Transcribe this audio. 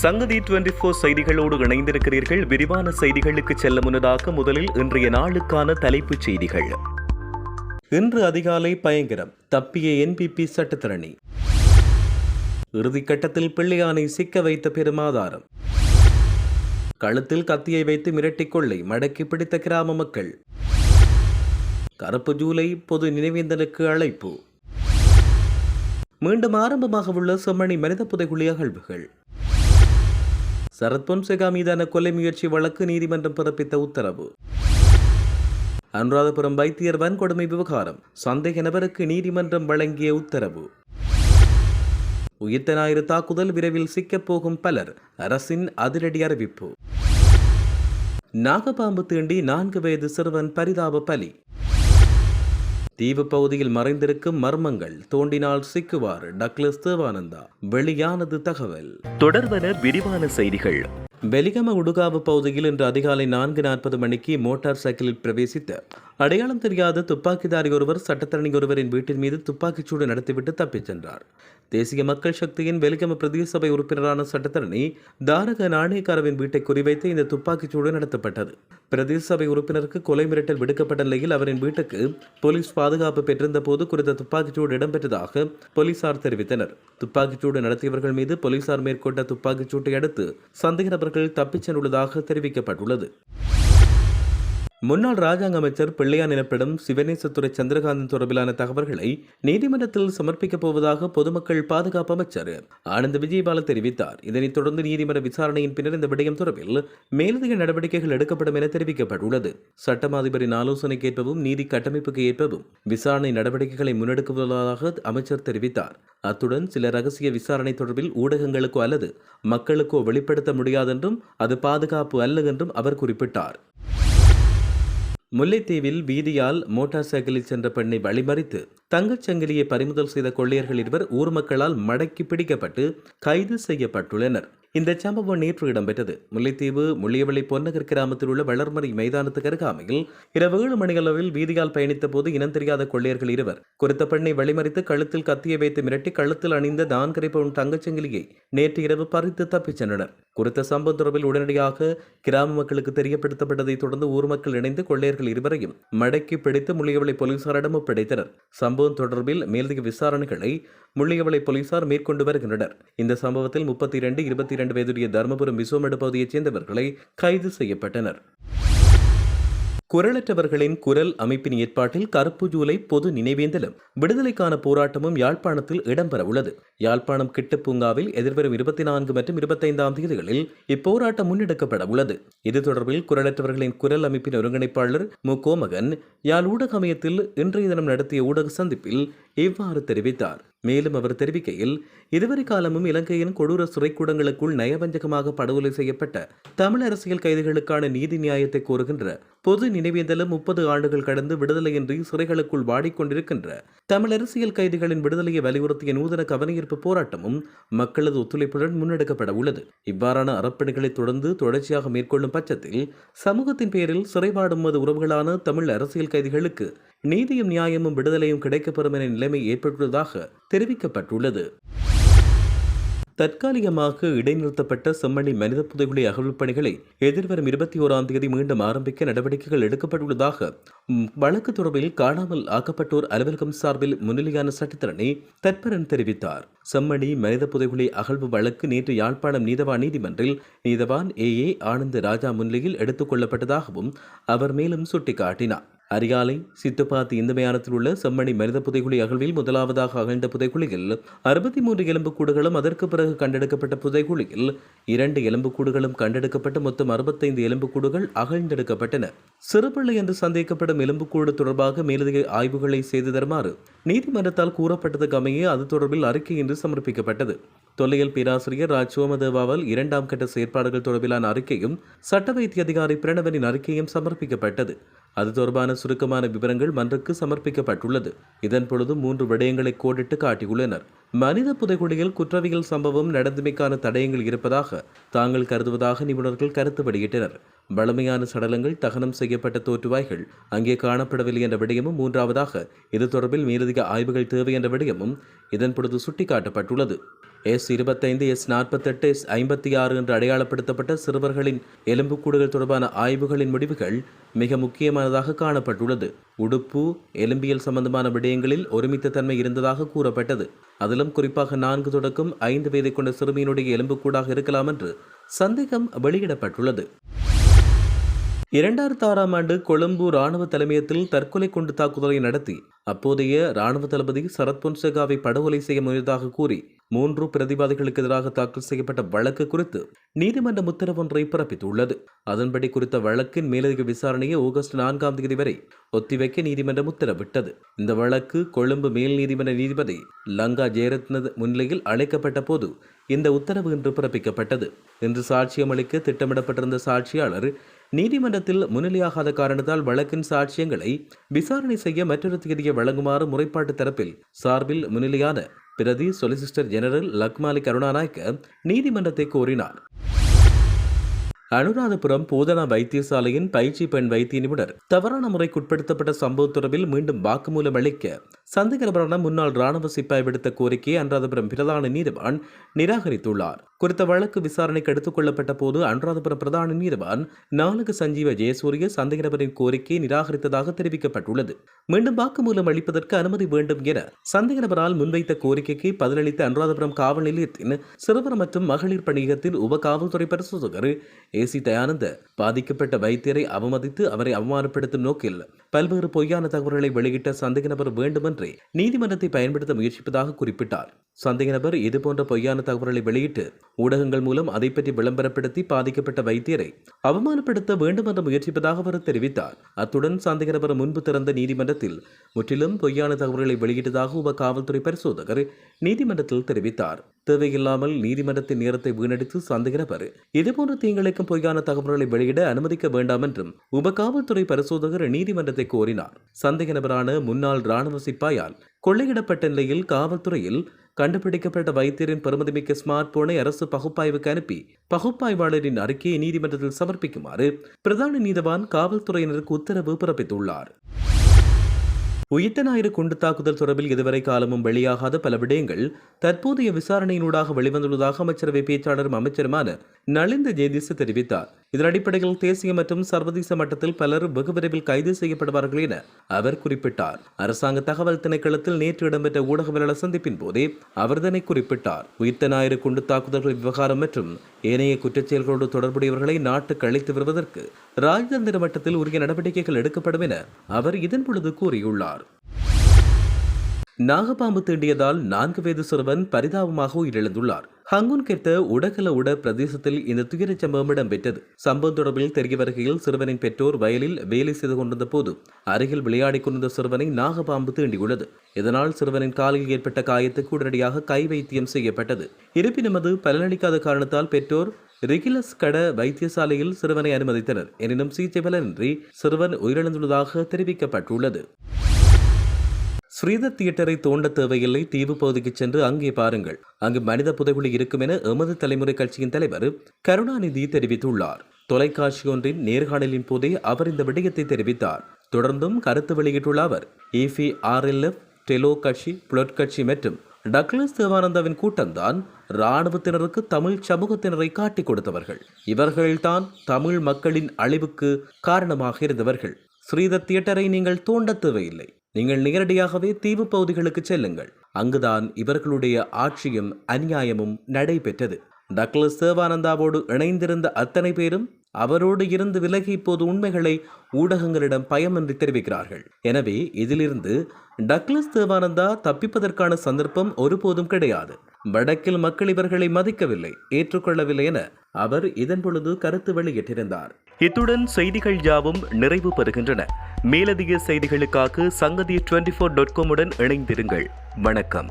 சங்கதி twenty four செய்திகளோடு இணைந்திருக்கிறீர்கள். விரிவான செய்திகளுக்கு செல்ல முன்னதாக முதலில் இன்றைய நாளுக்கான தலைப்புச் செய்திகள். இன்று அதிகாலை பயங்கரம் தப்பிய என்பிபி சட்டத்திரணி. இறுதிக்கட்டத்தில் பிள்ளையானை சிக்க வைத்த பெருமாதாரம். கழுத்தில் கத்தியை வைத்து மிரட்டிக் கொள்ளை மடக்கி பிடித்த கிராம மக்கள். கருப்பு ஜூலை பொது நினைவேந்தனுக்கு அழைப்பு. மீண்டும் ஆரம்பமாக உள்ள செம்மணி மனித புதைகுழி அகழ்வுகள். சரத் பொன்சேகா மீதான கொலை முயற்சி வழக்கு நீதிமன்றம் பிறப்பித்த உத்தரவு. அனுராதபுரம் வைத்தியர் வன்கொடுமை விவகாரம். சந்தேக நபருக்கு நீதிமன்றம் வழங்கிய உத்தரவு. உயிர்த்த ஞாயிறு தாக்குதல் விரைவில் சிக்கப்போகும் பலர். அரசின் அதிரடி அறிவிப்பு. நாகப்பாம்பு தீண்டி நான்கு வயது சிறுவன் பரிதாப பலி. தீவு பகுதியில் மறைந்திருக்கும் மர்மங்கள் தோண்டினால் சிக்குவார் டக்ளஸ் தேவானந்தா. வெளியானது தகவல். தொடர்வன விரிவான செய்திகள். வெலிகம உடுகாவு பகுதியில் இன்று அதிகாலை நான்கு நாற்பது மணிக்கு மோட்டார் சைக்கிளில் பிரவேசித்த அடையாளம் தெரியாத துப்பாக்கிதாரி ஒருவர் சட்டத்தரணி ஒருவரின் வீட்டின் மீது துப்பாக்கிச்சூடு நடத்திவிட்டு தப்பிச் சென்றார். தேசிய மக்கள் சக்தியின் வெலிகம பிரதேச சபை உறுப்பினரான சட்டத்தரணி தாரக நாணயக்காரவின் வீட்டை குறிவைத்து இந்த துப்பாக்கிச்சூடு நடத்தப்பட்டது. பிரதேச சபை உறுப்பினருக்கு கொலை மிரட்டல் விடுக்கப்பட்ட நிலையில் அவரின் வீட்டுக்கு போலீஸ் பாதுகாப்பு பெற்றிருந்த போது குறித்த துப்பாக்கிச்சூடு இடம்பெற்றதாக போலீசார் தெரிவித்தனர். துப்பாக்கிச்சூடு நடத்தியவர்கள் மீது போலீசார் மேற்கொண்ட துப்பாக்கிச்சூட்டை அடுத்து சந்தேக நபர்கள் தப்பிச் சென்றுள்ளதாக தெரிவிக்கப்பட்டுள்ளது. முன்னாள் ராஜாங்க அமைச்சர் பிள்ளையான் எனப்படும் சிவநேசத்துறை சந்திரகாந்தன் தொடர்பிலான தகவல்களை நீதிமன்றத்தில் சமர்ப்பிக்கப் போவதாக பொதுமக்கள் பாதுகாப்பு அமைச்சர் ஆனந்த் விஜயபால தெரிவித்தார். இதனைத் தொடர்ந்து நீதிமன்ற விசாரணையின் பின்னர் இந்த விடயம் தொடர்பில் மேலதிக நடவடிக்கைகள் எடுக்கப்படும் என தெரிவிக்கப்பட்டுள்ளது. சட்டம் அதிபரின் ஆலோசனைக்கேற்பவும் நீதி கட்டமைப்புக்கு ஏற்பவும் விசாரணை நடவடிக்கைகளை முன்னெடுக்குவதாக அமைச்சர் தெரிவித்தார். அத்துடன் சில ரகசிய விசாரணை தொடர்பில் ஊடகங்களுக்கோ அல்லது மக்களுக்கோ வெளிப்படுத்த முடியாதென்றும் அது பாதுகாப்பு அல்ல என்றும் அவர் குறிப்பிட்டார். முல்லைத்தீவில் வீதியால் மோட்டார் சைக்கிளில் சென்ற பெண்ணை வழிமறித்து தங்கச் சங்கிலியை பறிமுதல் செய்த கொள்ளையர்கள் இருவர் ஊர் மக்களால் மடக்கி பிடிக்கப்பட்டு கைது செய்யப்பட்டுள்ளனர். இந்த சம்பவம் நேற்று இடம்பெற்றது. முல்லைத்தீவு முள்ளியவளை பொன்னகர் கிராமத்தில் உள்ள வளர்மறை மைதானத்துக்கு அருகாமையில் இரவு ஏழு மணியளவில் வீதியால் பயணித்த போது இனம் தெரியாத கொள்ளையர்கள் இருவர் குறித்த பெண்ணை வழிமறித்து கழுத்தில் கத்தியை வைத்து மிரட்டி கழுத்தில் அணிந்த நான்கரை பவுன் தங்கச்சங்கிலியை நேற்று இரவு பறித்து தப்பிச் சென்றனர். குறித்த சம்பவம் தொடர்பில் உடனடியாக கிராம மக்களுக்கு தெரியப்படுத்தப்பட்டதைத் தொடர்ந்து ஊர் மக்கள் இணைந்து கொள்ளையர்கள் இருவரையும் மடக்கி பிடித்து முள்ளியவளை போலீசாரிடம் ஒப்படைத்தனர். சம்பவம் தொடர்பில் மேலதிக விசாரணைகளை முள்ளியவளை போலீசார் மேற்கொண்டு வருகின்றனர். இந்த சம்பவத்தில் முப்பத்தி இரண்டு இருபத்தி இரண்டு வயதுடைய தர்மபுரம் விசோமடு பகுதியைச் சேர்ந்தவர்களை கைது செய்யப்பட்டனர். குரலற்றவர்களின் குரல் அமைப்பின் ஏற்பாட்டில் கருப்பு ஜூலை பொது நினைவேந்தலும் விடுதலைக்கான போராட்டமும் யாழ்ப்பாணத்தில் இடம்பெறவுள்ளது யாழ்ப்பாணம் கிட்டு பூங்காவில் எதிர்வரும் இருபத்தி நான்கு மற்றும் இருபத்தைந்தாம் தேதிகளில் இப்போராட்டம் முன்னெடுக்கப்பட உள்ளது. இது தொடர்பில் குரலற்றவர்களின் குரல் அமைப்பின் ஒருங்கிணைப்பாளர் மு. கோமகன் யாழ் ஊடக அமையத்தில் இன்றைய தினம் நடத்திய ஊடக சந்திப்பில் இவ்வாறு தெரிவித்தார். மேலும் அவர் தெரிவிக்கையில் இதுவரை காலமும் இலங்கையின் கொடூர சிறைக்கூடங்களுக்குள் நயவஞ்சகமாக படுகொலை செய்யப்பட்ட தமிழ் அரசியல் கைதிகளுக்கான நீதி நியாயத்தை கோருகின்ற பொது நினைவேந்தலும் முப்பது ஆண்டுகள் கடந்து விடுதலையின்றி சிறைகளுக்குள் வாடிக்கொண்டிருக்கின்ற தமிழ் அரசியல் கைதிகளின் விடுதலையை வலியுறுத்திய நூதன கவனஈர்ப்பு போராட்டமும் மக்களது ஒத்துழைப்புடன் முன்னெடுக்கப்பட உள்ளது இவ்வாறான அறப்பணிகளை தொடர்ந்து தொடர்ச்சியாக மேற்கொள்ளும் பட்சத்தில் சமூகத்தின் பேரில் சிறைவாடும் மது உறவுகளான தமிழ் அரசியல் கைதிகளுக்கு நீதியும் நியாயமும் விடுதலையும் கிடைக்கப்பெறும் என நிலைமை ஏற்பட்டுள்ளதாக தெரிவிக்கப்பட்டுள்ளது. தற்காலிகமாக இடைநிறுத்தப்பட்ட செம்மணி மனித புதைகுழி அகழ்வு பணிகளை எதிர்வரும் இருபத்தி ஓராம் தேதி மீண்டும் ஆரம்பிக்க நடவடிக்கைகள் எடுக்கப்பட்டுள்ளதாக வழக்கு தொடர்பில் காணாமல் ஆக்கப்பட்டோர் அலுவலகம் சார்பில் முன்னிலையான சட்டத்தரணி தற்பரன் தெரிவித்தார். செம்மணி மனித புதைகுழி அகழ்வு வழக்கு நேற்று யாழ்ப்பாணம் நீதவான் நீதிமன்றில் நீதவான் ஏ ஏ ஆனந்த ராஜா முன்னிலையில் எடுத்துக் கொள்ளப்பட்டதாகவும் அவர் மேலும் சுட்டிக்காட்டினார். அரியாலை சித்துப்பாத்தி இந்த மயானத்தில் உள்ள செம்மணி மனித புதைகுழி அகழ்வில் முதலாவதாக அகழ்ந்த புதைக்குழியில் அறுபத்தி மூன்று எலும்புக்கூடுகளும் அதற்கு பிறகு கண்டெடுக்கப்பட்ட புதைக்குழியில் இரண்டு எலும்புக்கூடுகளும் கண்டெடுக்கப்பட்டு மொத்தம் அறுபத்தைந்து எலும்புக்கூடுகள் அகழ்ந்தெடுக்கப்பட்டன. சிறுபிள்ளை என்று சந்தேகிக்கப்படும் எலும்புக்கூடு தொடர்பாக மேலதிக ஆய்வுகளை செய்து தருமாறு நீதிமன்றத்தால் கூறப்பட்டதுக்கு அமைய அது தொடர்பில் அறிக்கை இன்று சமர்ப்பிக்கப்பட்டது. தொல்லியல் பேராசிரியர் ராஜ் சோமதேவாவால் இரண்டாம் கட்ட செயற்பாடுகள் தொடர்பிலான அறிக்கையும் சட்ட வைத்திய அதிகாரி பிரணவனின் அறிக்கையும் சமர்ப்பிக்கப்பட்டது. அது தொடர்பான சுருக்கமான விவரங்கள் மன்றுக்கு சமர்ப்பிக்கப்பட்டுள்ளது. இதன் பொழுது மூன்று விடயங்களை கோடிட்டு காட்டியுள்ளனர். மனித புதைகுழியில் குற்றவியல் சம்பவம் நடந்தமைக்கான தடயங்கள் இருப்பதாக தாங்கள் கருதுவதாக நிபுணர்கள் கருத்து வெளியிட்டனர். வளமையான சடலங்கள் தகனம் செய்யப்பட்ட தோற்றுவாய்கள் அங்கே காணப்படவில்லை என்ற விடயமும் மூன்றாவதாக இது தொடர்பில் மேலதிக ஆய்வுகள் தேவை என்ற விடயமும் இதன் பொழுது சுட்டிக்காட்டப்பட்டுள்ளது. எஸ் இருபத்தைந்து எஸ் நாற்பத்தெட்டு எஸ் ஐம்பத்தி ஆறு என்று அடையாளப்படுத்தப்பட்ட சிறுவர்களின் எலும்புக்கூடுகள் தொடர்பான ஆய்வுகளின் முடிவுகள் மிக முக்கியமானதாக காணப்பட்டுள்ளது. உடுப்பு எலும்பியல் சம்பந்தமான விடயங்களில் ஒருமித்த தன்மை இருந்ததாக கூறப்பட்டது. அதிலும் குறிப்பாக நான்கு தொடக்கம் ஐந்து வயதை கொண்ட சிறுமியினுடைய எலும்புக்கூடாக இருக்கலாம் என்று சந்தேகம் வெளியிடப்பட்டுள்ளது. இரண்டாயிரத்து ஆறாம் ஆண்டு கொழும்பு ராணுவ தலைமையத்தில் தற்கொலை குண்டு தாக்குதலை நடத்தி அப்போதைய ராணுவ தளபதி சரத் பொன்சேகாவை படுகொலை செய்ய முயன்றதாக கூறி மூன்று பிரதிவாதிகளுக்கு எதிராக தாக்கல் செய்யப்பட்ட வழக்கு குறித்து நீதிமன்றம் உத்தரவொன்றை பிறப்பித்துள்ளது. அதன்படி குறித்த வழக்கின் மேலதிக விசாரணையை ஆகஸ்ட் நான்காம் தேதி வரை ஒத்திவைக்க நீதிமன்றம் உத்தரவிட்டது. இந்த வழக்கு கொழும்பு மேல் நீதிமன்ற நீதிபதி லங்கா ஜெயரத்ன முன்னிலையில் அழைக்கப்பட்ட போது இந்த உத்தரவு இன்று பிறப்பிக்கப்பட்டது. இன்று சாட்சியம் அளிக்க திட்டமிடப்பட்டிருந்த சாட்சியாளர் நீதிமன்றத்தில் முன்னிலையாகாத காரணத்தால் வழக்கின் சாட்சியங்களை விசாரணை செய்ய மற்றொரு தேதியை வழங்குமாறு முறைப்பாட்டு தரப்பில் சார்பில் முன்னிலையான பிரதி சொலிசிஸ்டர் ஜெனரல் லக்மாலி கருணாநாயக்க நீதிமன்றத்தை கோரினார். அனுராதபுரம் போதனா வைத்தியசாலையின் பயிற்சி பெண் வைத்திய நிபுணர். தவறான முறைக்குட்படுத்தப்பட்ட சம்பவ தொடர்பில் மீண்டும் வாக்குமூலம் அளிக்க சந்தேகநபரான முன்னாள் ராணுவ சிப்பாய் விடுத்த கோரிக்கையை அனுராதபுரம் பிரதான நீதிவான் நிராகரித்துள்ளார். குறித்த வழக்கு விசாரணைக்கு எடுத்துக் கொள்ளப்பட்ட போது அனுராதபுரம் பிரதான நீதிவான் நான்கு சஞ்சீவ ஜெயசூரிய சந்தேகநபரின் கோரிக்கையை நிராகரித்ததாக தெரிவிக்கப்பட்டுள்ளது. மீண்டும் வாக்குமூலம் அளிப்பதற்கு அனுமதி வேண்டும் என சந்தேகநபரால் முன்வைத்த கோரிக்கைக்கு பதிலளித்த அனுராதபுரம் காவல் நிலையத்தின் சிறுவர் மற்றும் மகளிர் பணியகத்தின் உப காவல்துறை பரிசோதகர் ஏசி தயானந்த பாதிக்கப்பட்ட வைத்தியரை அவமதித்து அவரை அவமானப்படுத்தும் நோக்கில் பல்வேறு பொய்யான தகவல்களை வெளியிட்ட சந்தேக நபர் வேண்டுமென்றே நீதிமன்றத்தை பயன்படுத்த முயற்சிப்பதாக குறிப்பிட்டார். சந்தேக நபர் இதுபோன்ற பொய்யான தகவல்களை வெளியிட்டு ஊடகங்கள் மூலம் அதை பற்றி விளம்பரப்படுத்தி பாதிக்கப்பட்ட வைத்தியரை அவமானப்படுத்த வேண்டுமென்று முயற்சிப்பதாக அவர் தெரிவித்தார். அத்துடன் சந்தேக நபர் முன்பு திறந்த நீதிமன்றத்தில் முற்றிலும் பொய்யான தகவல்களை வெளியிட்டதாக உப காவல்துறை பரிசோதகர் நீதிமன்றத்தில் தெரிவித்தார். தேவையில்லாமல் நீதிமன்றத்தின் நேரத்தை வீணடித்து சந்தேக நபர் இதுபோன்ற தீங்கிழைக்கும் பொய்யான தகவல்களை வெளியிட அனுமதிக்க வேண்டாம் என்றும் உபகாவல்துறை பரிசோதகர் நீதிமன்றத்தை கோரினார். சந்தேக நபரான முன்னாள் ராணுவ சிப்பாயால் கொள்ளையிடப்பட்ட நிலையில் காவல்துறையில் கண்டுபிடிக்கப்பட்ட வைத்தியரின் பெருமதிமிக்க ஸ்மார்ட் போனை அரசு பகுப்பாய்வுக்கு அனுப்பி பகுப்பாய்வாளரின் அறிக்கையை நீதிமன்றத்தில் சமர்ப்பிக்குமாறு பிரதான நீதவான் காவல்துறையினருக்கு உத்தரவு பிறப்பித்துள்ளார். உயிர்த்த ஞாயிறு குண்டு தாக்குதல் தொடர்பில் இதுவரை காலமும் வெளியாகாத பல விடயங்கள் தற்போதைய விசாரணையினூடாக வெளிவந்துள்ளதாக அமைச்சரவை பேச்சாளரும் அமைச்சருமான நலிந்த ஜெயதிச தெரிவித்தார். இதன் அடிப்படையில் தேசிய மற்றும் சர்வதேச மட்டத்தில் பலர் வெகு விரைவில் கைது செய்யப்படுவார்கள் என அவர் குறிப்பிட்டார். அரசாங்க தகவல் திணைக்களத்தில் நேற்று இடம்பெற்ற ஊடகவியலாளர் சந்திப்பின் போதே அவர் இதனை குறிப்பிட்டார். உயிர்த்த ஞாயிறு குண்டு தாக்குதல்கள் விவகாரம் மற்றும் ஏனைய குற்றச்செயல்களோடு தொடர்புடையவர்களை நாட்டுக்கு அழைத்து வருவதற்கு ராஜதந்திர மட்டத்தில் உரிய நடவடிக்கைகள் எடுக்கப்படும் என அவர் இதன் பொழுது கூறியுள்ளார். நாகப்பாம்பு தீண்டியதால் நான்கு வயது சிறுவன் பரிதாபமாக உயிரிழந்துள்ளார். ஹங்குன் கெட்ட உடகல உட பிரதேசத்தில் இந்த துயரச் சம்பவம் இடம்பெற்றது. சம்பவம் தொடர்பில் தெரிய வருகையில் சிறுவனின் பெற்றோர் வயலில் வேலை செய்து கொண்டிருந்த போது அருகில் விளையாடிக் கொண்டிருந்த சிறுவனை நாகபாம்பு தீண்டியுள்ளது. இதனால் சிறுவனின் காலில் ஏற்பட்ட காயத்துக்கு உடனடியாக கை வைத்தியம் செய்யப்பட்டது. இருப்பினும் அது பலனளிக்காத காரணத்தால் பெற்றோர் ரிகிலஸ் கட வைத்தியசாலையில் சிறுவனை அனுமதித்தனர். எனினும் சிகிச்சை பலனின்றி சிறுவன் உயிரிழந்துள்ளதாக தெரிவிக்கப்பட்டுள்ளது. ஸ்ரீதர் தியேட்டரை தோண்ட தேவையில்லை. தீவு பகுதிக்கு சென்று அங்கே பாருங்கள். அங்கு மனித புதைகுழி இருக்கும் என எமது தலைமுறை கட்சியின் தலைவர் கருணாநிதி தெரிவித்துள்ளார். தொலைக்காட்சி ஒன்றின் நேர்காணலின் போதே அவர் இந்த விடயத்தை தெரிவித்தார். தொடர்ந்தும் கருத்து வெளியிட்டுள்ள அவர் இஃபி ஆர்எல்எஃப் டெலோ கட்சி புலட் கட்சி மற்றும் டக்ளஸ் தேவானந்தாவின் கூட்டம்தான் இராணுவத்தினருக்கு தமிழ் சமூகத்தினரை காட்டிக் கொடுத்தவர்கள். இவர்கள்தான் தமிழ் மக்களின் அழிவுக்கு காரணமாக இருந்தவர்கள். ஸ்ரீதர் தியேட்டரை நீங்கள் தோண்ட தேவையில்லை நீங்கள் நேரடியாகவே தீவு பகுதிகளுக்கு செல்லுங்கள். அங்குதான் இவர்களுடைய ஆட்சியும் அநியாயமும் நடைபெற்றது. டக்ளஸ் தேவானந்தாவோடு இணைந்திருந்த அத்தனை பேரும் அவரோடு இருந்து விலகி இப்போது உண்மைகளை ஊடகங்களிடம் பயமின்றி தெரிவிக்கிறார்கள். எனவே இதிலிருந்து டக்ளஸ் தேவானந்தா தப்பிப்பதற்கான சந்தர்ப்பம் ஒருபோதும் கிடையாது. வடக்கில் மக்கள் இவர்களை மதிக்கவில்லை ஏற்றுக்கொள்ளவில்லை என அவர் இதன் பொழுது கருத்து வெளியிட்டிருந்தார். இத்துடன் செய்திகள் யாவும் நிறைவு பெறுகின்றன. மேலதிக செய்திகளுக்காக சங்கதி டுவெண்டி ஃபோர் டாட் காமுடன் இணைந்திருங்கள். வணக்கம்.